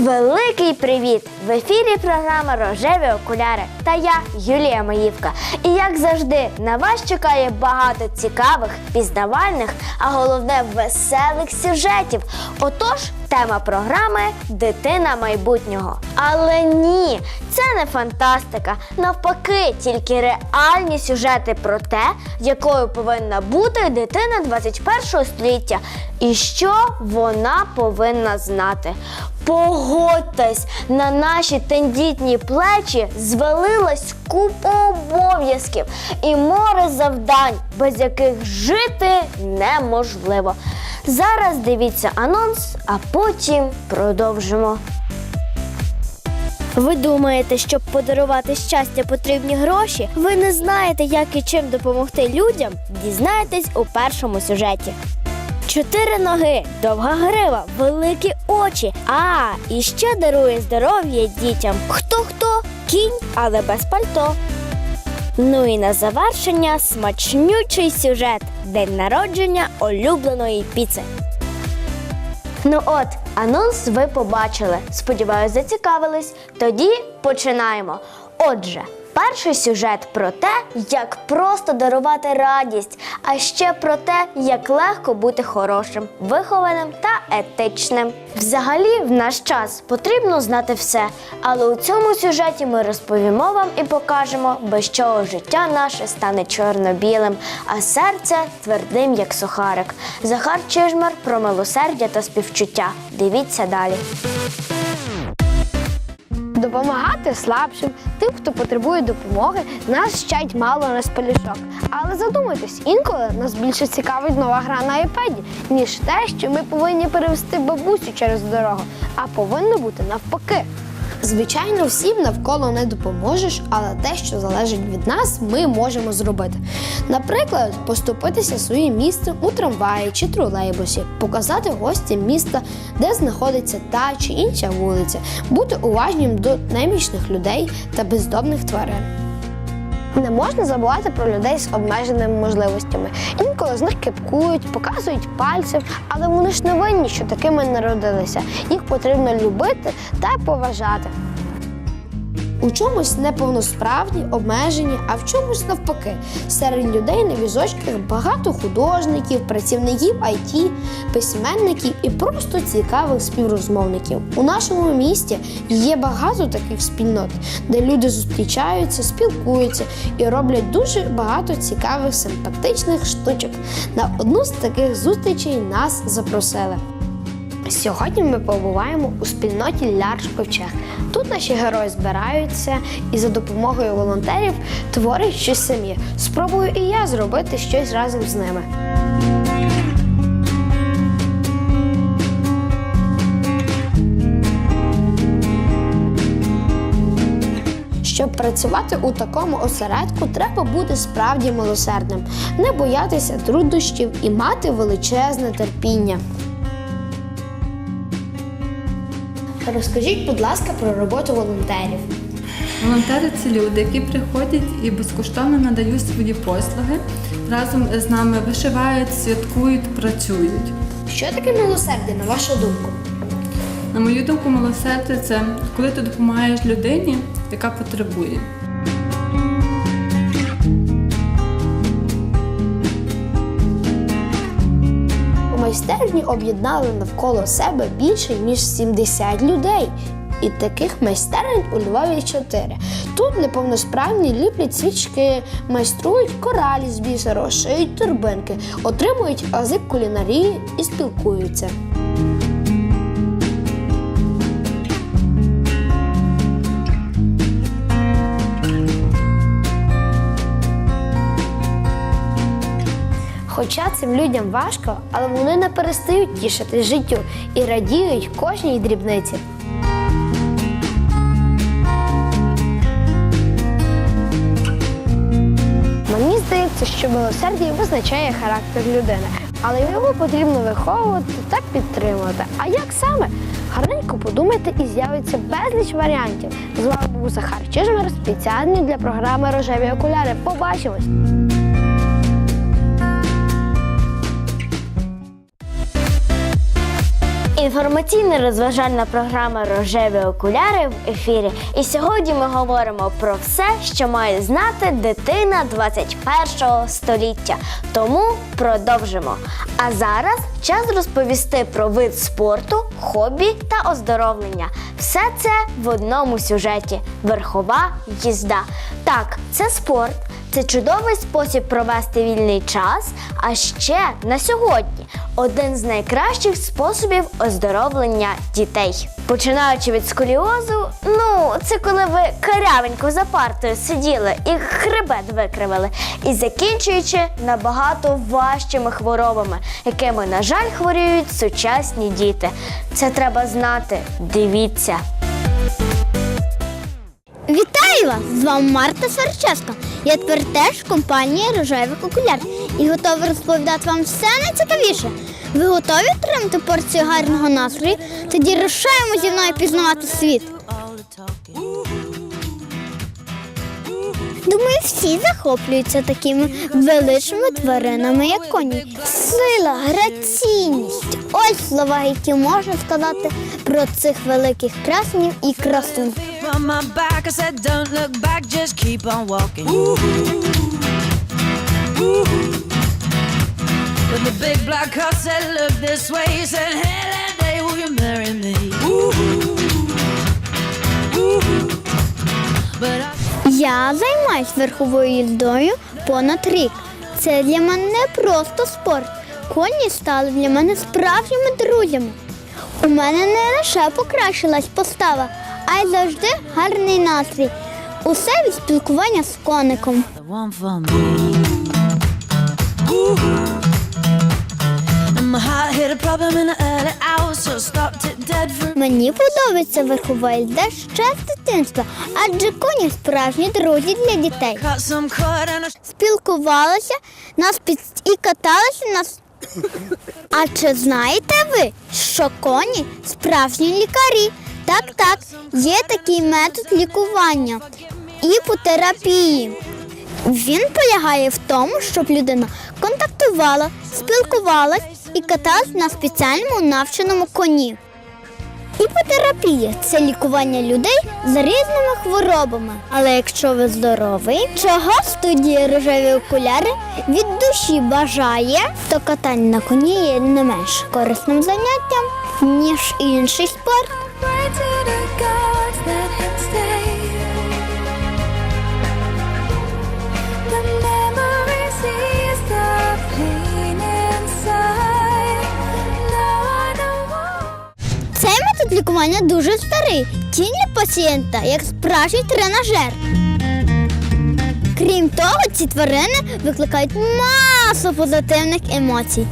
Великий привіт! В ефірі програма Рожеві окуляри та я, Юлія Маївка. І як завжди, на вас чекає багато цікавих, пізнавальних, а головне веселих сюжетів. Отож, тема програми Дитина майбутнього. Але ні, це не фантастика. Навпаки, тільки реальні сюжети про те, якою повинна бути дитина 21 століття і що вона повинна знати. Погодьтесь, на наші тендітні плечі звалилась купа обов'язків і море завдань, без яких жити неможливо. Зараз дивіться анонс, а потім продовжимо. Ви думаєте, щоб подарувати щастя потрібні гроші? Ви не знаєте, як і чим допомогти людям? Дізнаєтесь у першому сюжеті. Чотири ноги, довга грива, великі очі. А, і ще дарує здоров'я дітям. Хто хто? Кінь, але без пальто. Ну і на завершення смачнючий сюжет День народження улюбленої піци. Ну от, анонс ви побачили. Сподіваюсь, зацікавились. Тоді починаємо. Отже, перший сюжет про те, як просто дарувати радість, а ще про те, як легко бути хорошим, вихованим та етичним. Взагалі, в наш час потрібно знати все, але у цьому сюжеті ми розповімо вам і покажемо, без чого життя наше стане чорно-білим, а серце твердим, як сухарик. Захар Чижмар про милосердя та співчуття. Дивіться далі. Допомагати слабшим, тим, хто потребує допомоги, нас вчать мало на спелішок. Але задумайтесь, інколи нас більше цікавить нова гра на iPad, ніж те, що ми повинні перевести бабусю через дорогу, а повинно бути навпаки. Звичайно, всім навколо не допоможеш, але те, що залежить від нас, ми можемо зробити. Наприклад, поступитися своїм місцем у трамваї чи тролейбусі, показати гостям міста, де знаходиться та чи інша вулиця, бути уважним до немічних людей та бездомних тварин. Не можна забувати про людей з обмеженими можливостями. Інколи з них кипкують, показують пальцем, але вони ж не винні, що такими народилися. Їх потрібно любити та поважати. У чомусь неповносправні, обмежені, а в чомусь навпаки. Серед людей на візочках багато художників, працівників IT, письменників і просто цікавих співрозмовників. У нашому місті є багато таких спільнот, де люди зустрічаються, спілкуються і роблять дуже багато цікавих симпатичних штучок. На одну з таких зустрічей нас запросили. Сьогодні ми побуваємо у спільноті Лярш Ковчег. Тут наші герої збираються і за допомогою волонтерів творять щось самі. Спробую і я зробити щось разом з ними. Щоб працювати у такому осередку, треба бути справді милосердним, не боятися труднощів і мати величезне терпіння. Розкажіть, будь ласка, про роботу волонтерів. Волонтери це люди, які приходять і безкоштовно надають свої послуги. Разом з нами вишивають, святкують, працюють. Що таке милосердя, на вашу думку? На мою думку, милосердя це коли ти допомагаєш людині, яка потребує. Майстерні об'єднали навколо себе більше ніж 70 людей. І таких майстерень у Львові 4. Тут неповносправні ліплять свічки, майструють коралі з бісеру, шиють турбинки, отримують ази кулінарії і спілкуються. Хоча цим людям важко, але вони не перестають тішити життю і радіють кожній дрібниці. Мені здається, що милосердя визначає характер людини, але його потрібно виховувати та підтримувати. А як саме? Гарненько подумайте і з'явиться безліч варіантів. З вами був Захар Чижмар, спеціальний для програми Рожеві окуляри. Побачимось! Інформаційно-розважальна програма Рожеві окуляри в ефірі. І сьогодні ми говоримо про все, що має знати дитина 21 століття. Тому продовжимо. А зараз час розповісти про вид спорту, хобі та оздоровлення. Все це в одному сюжеті: верхова їзда. Так, це спорт. Це чудовий спосіб провести вільний час. А ще на сьогодні один з найкращих способів оздоровлення дітей. Починаючи від сколіозу, ну це коли ви карявенько за партою сиділи і хребет викривили, і закінчуючи набагато важчими хворобами, якими, на жаль, хворіють сучасні діти. Це треба знати. Дивіться. Вітаю вас! З вами Марта Сарчевська. Я тепер теж в компанії рожевих окуляр і готова розповідати вам все найцікавіше. Ви готові отримати порцію гарного настрою? Тоді рушаємо зі мною пізнавати світ. Думаю, всі захоплюються такими величними тваринами, як коні. Сила, граційність. Ось слова, які можна сказати про цих великих красенів і красунь. Walking. But the big black car said, Look this way. He said, Hey, that day, will you marry me? But I Я займаюсь верховою їздою понад рік. Це для мене не просто спорт. Коні стали для мене справжніми друзями. У мене не лише покращилась постава, а й завжди гарний настрій. Усе від спілкування з коником. The one for me. And my heart hit a problem in the early hours, so stopped it dead for Мені подобається верхова їзда ще з дитинства, адже коні справжні друзі для дітей. cut some cord and I спілкувалися, нас під... і каталися нас. А чи знаєте ви, що коні справжні лікарі? Так, так, є такий метод лікування іпотерапії. Він полягає в тому, щоб людина контактувала, спілкувалась і каталась на спеціальному навченому коні. Іпотерапія це лікування людей з різними хворобами. Але якщо ви здоровий, чого студія рожеві окуляри від душі бажає, то катання на коні є не менш корисним заняттям, ніж інший спорт. Лікування дуже старий. Тінь для пацієнта як справжній тренажер. Крім того, ці тварини викликають масу позитивних емоцій.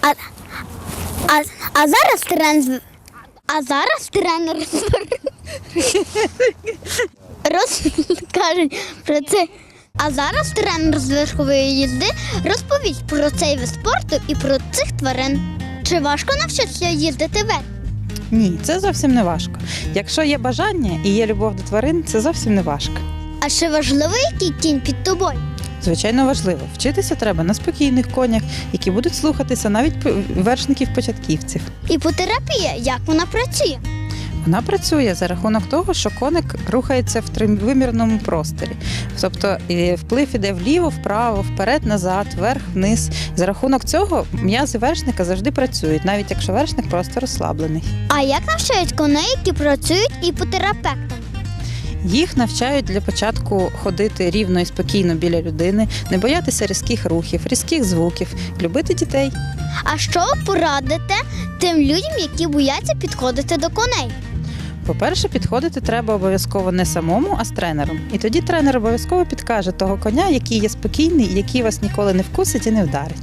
А, а, а зараз тренер. А зараз тренер розкаже про це. А зараз тренер з верхової їзди розповість про цей вид спорту і про цих тварин. Чи важко навчитися їздити верх? Ні, це зовсім не важко. Якщо є бажання і є любов до тварин, це зовсім не важко. А чи важливо, який кінь під тобою? Звичайно, важливо. Вчитися треба на спокійних конях, які будуть слухатися навіть вершників-початківців. Іпотерапія, як вона працює? Вона працює за рахунок того, що коник рухається в тривимірному просторі. Тобто вплив іде вліво, вправо, вперед, назад, вверх, вниз. За рахунок цього м'язи вершника завжди працюють, навіть якщо вершник просто розслаблений. А як навчають коней, які працюють іпотерапевтом? Їх навчають для початку ходити рівно і спокійно біля людини, не боятися різких рухів, різких звуків, любити дітей. А що порадите тим людям, які бояться підходити до коней? По-перше, підходити треба обов'язково не самому, а з тренером. І тоді тренер обов'язково підкаже того коня, який є спокійний, який вас ніколи не вкусить і не вдарить.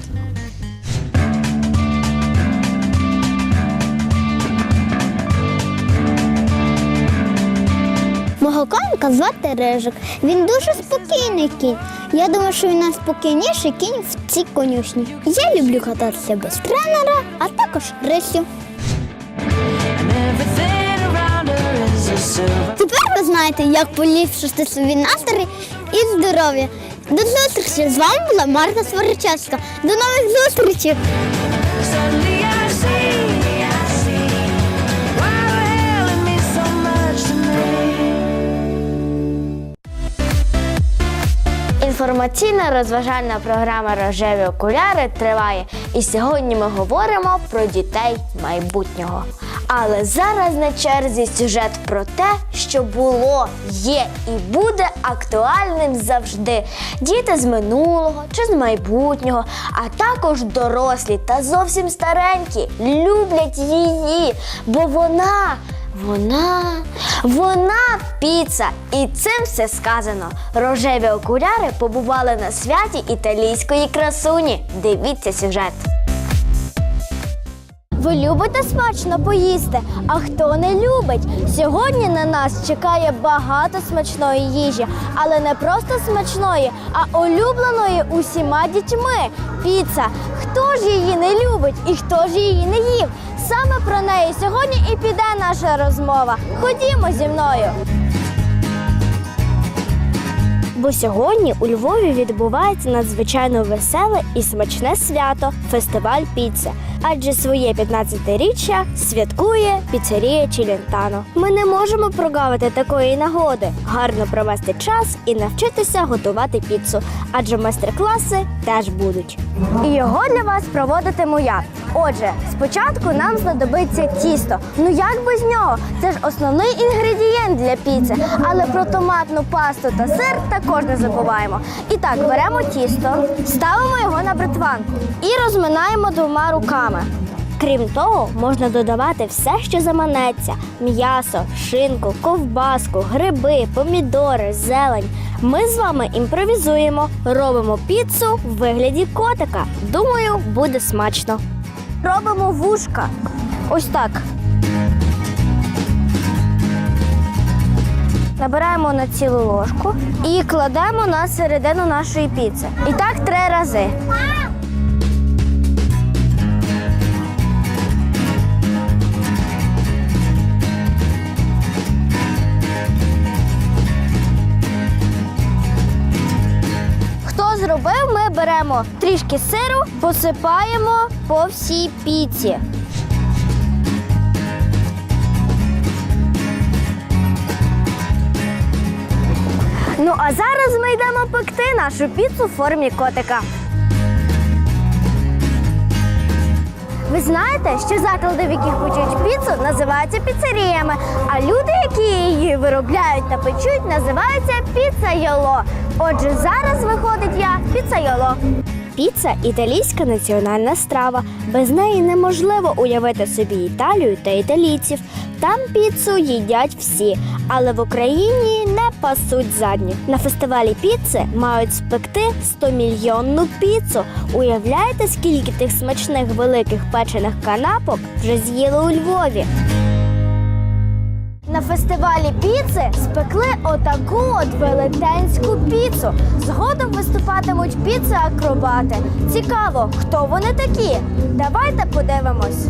Мого коника звати Рижик. Він дуже спокійний кінь. Я думаю, що він найспокійніший кінь в цій конюшні. Я люблю кататися без тренера, а також рисю. Тепер ви знаєте, як поліпшити собі настрій і здоров'я. До зустрічі! З вами була Марта Сворочевська. До нових зустрічей! Інформаційна розважальна програма Рожеві окуляри триває. І сьогодні ми говоримо про дітей майбутнього. Але зараз на черзі сюжет про те, що було, є і буде актуальним завжди. Діти з минулого чи з майбутнього, а також дорослі та зовсім старенькі люблять її, бо вона вона, вона піца. І цим все сказано. Рожеві окуляри побували на святі італійської красуні. Дивіться сюжет. Ви любите смачно поїсти? А хто не любить? Сьогодні на нас чекає багато смачної їжі, але не просто смачної, а улюбленої усіма дітьми. Піца. Хто ж її не любить і хто ж її не їв? Саме про неї сьогодні і піде наша розмова. Ходімо зі мною. Бо сьогодні у Львові відбувається надзвичайно веселе і смачне свято фестиваль піци. Адже своє 15-річчя святкує піцерія Челентано. Ми не можемо прогавити такої нагоди, гарно провести час і навчитися готувати піцу, адже майстер-класи теж будуть. І його для вас проводитиму я. Отже, спочатку нам знадобиться тісто. Ну як без нього? Це ж основний інгредієнт для піци. Але про томатну пасту та сир також не забуваємо. І так, беремо тісто, ставимо його на бритванку і розминаємо двома руками. Крім того, можна додавати все, що заманеться: м'ясо, шинку, ковбаску, гриби, помідори, зелень. Ми з вами імпровізуємо, робимо піцу в вигляді котика. Думаю, буде смачно. Робимо вушка. Ось так. Набираємо на цілу ложку і кладемо на середину нашої піци. І так три рази. Хто зробив, ми беремо трішки сиру, посипаємо по всій піці. А зараз ми йдемо пекти нашу піцу в формі котика. Ви знаєте, що заклади, в яких печуть піцу, називаються піцеріями, а люди, які її виробляють та печуть, називаються піцайоло. Отже, зараз виходить я піцайоло. Піца італійська національна страва. Без неї неможливо уявити собі Італію та італійців. Там піцу їдять всі, але в Україні пасуть задні. На фестивалі піци мають спекти 100-мільйонну піцу. Уявляєте, скільки тих смачних великих печених канапок вже з'їли у Львові? На фестивалі піци спекли отаку от велетенську піцу. Згодом виступатимуть піци-акробати. Цікаво, хто вони такі? Давайте подивимось.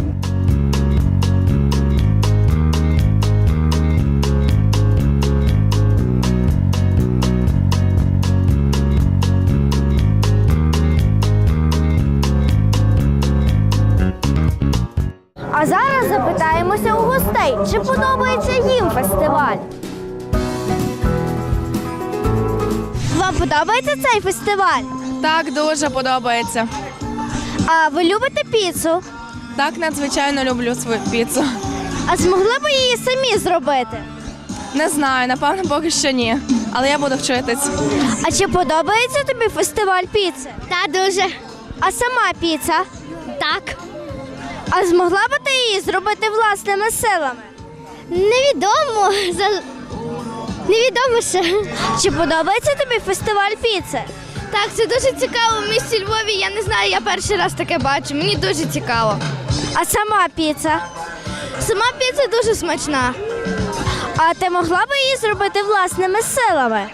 Запитаємося у гостей, чи подобається їм фестиваль. Вам подобається цей фестиваль? Так, дуже подобається. А ви любите піцу? Так, надзвичайно люблю свою піцу. А змогли б її самі зробити? Не знаю, напевно, поки що ні. Але я буду вчитись. А чи подобається тобі фестиваль піци? Та дуже А сама піца? так. А змогла б ти її зробити власними силами? Невідомо. Невідомо ще. Чи подобається тобі фестиваль піци? Так, це дуже цікаво в місті Львові. Я не знаю, я перший раз таке бачу. Мені дуже цікаво. А сама піца? Сама піца дуже смачна. А ти могла б її зробити власними силами?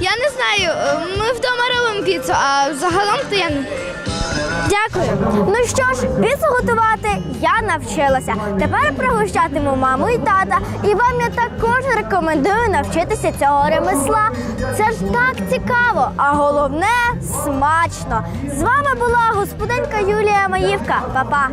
Я не знаю, е, ми вдома робимо піцу, а загалом то я. Дякую. Ну що ж, піцу готувати я навчилася. Тепер пригощатиму маму і тата. І вам я також рекомендую навчитися цього ремесла. Це ж так цікаво, а головне смачно. З вами була господинка Юлія Маївка. Па-па.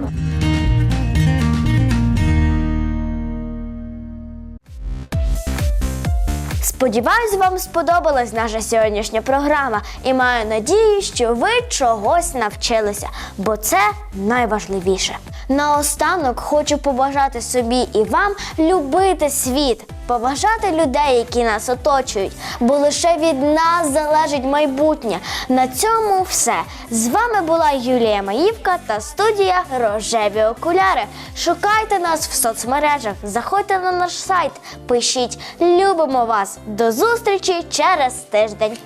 Сподіваюсь, вам сподобалась наша сьогоднішня програма і маю надію, що ви чогось навчилися, бо це найважливіше. Наостанок хочу побажати собі і вам любити світ, поважати людей, які нас оточують, бо лише від нас залежить майбутнє. На цьому все. З вами була Юлія Маївка та студія Рожеві окуляри. Шукайте нас в соцмережах, заходьте на наш сайт, пишіть, любимо вас. До зустрічі через тиждень.